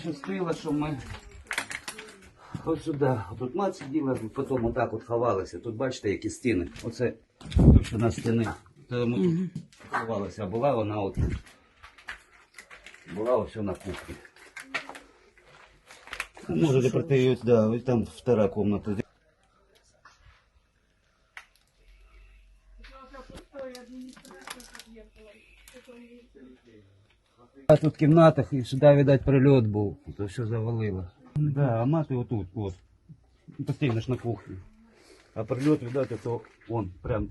Щастило, що ми ось сюди. Тут мать сиділа, потім отак от ховалися. Тут бачите, які стіни. Оце на стіни. То ми тут ховалися, а була вона от. Була ось на кухні. Можете прийти, ось, да, ось там втора комната. А тут в кімнатах і сюди, видать, прильот був. То все завалило. Да, а мати отут, от. Постійно ж на кухні. А прильот, видать, это он прям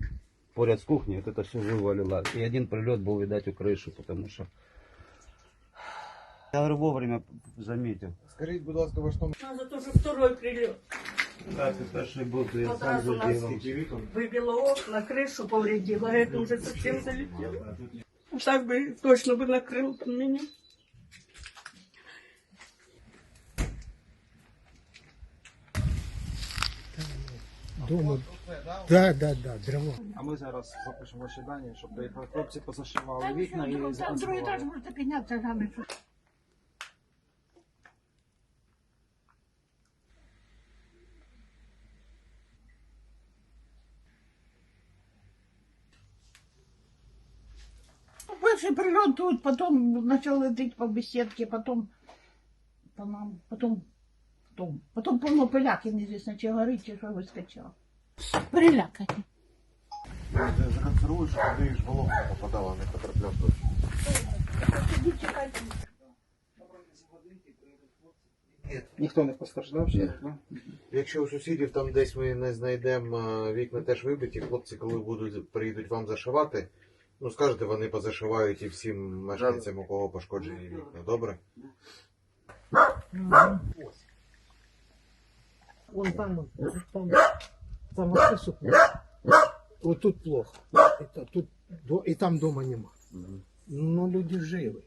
поряд з кухнею, вот это все вывалило. И один прильот был, видать, у крышу, потому что... Я говорю, вовремя заметил. Скажіть, будь ласка, ваш номер. А за то, что второй прилет. Да, ты старший был, то я Вот сам раз у нас заделал. Выбило окна, крышу повредило, а это уже совсем залетело. Так бы точно бы накрыл меня. Дома. Да, да, да, дрова. А ми зараз запишемо ваші дані, щоб приїхали хлопці, позашивали вікна і Там другий етаж законсервували. можете піднятися рано. Перший прильот тут, потом почав летить по беседке, потом по нам, потом дом. Потом повно пиляки, неізвісно, чи горить, чи що вискочило. Перелякані. Законсервуєш, щоб туди ж вологу попадала, не потрапляв точно. Ніхто не постраждав ще? ну? Якщо у сусідів там десь ми не знайдемо вікна теж вибиті, хлопці, коли будуть приїдуть вам зашивати, ну скажете, вони позашивають і всім мешканцям, у кого пошкоджені вікна. Добре? Вон там, он, там, там вообще плохо. Вот тут плохо. Это, тут, до- и там дома нема. Но люди живы.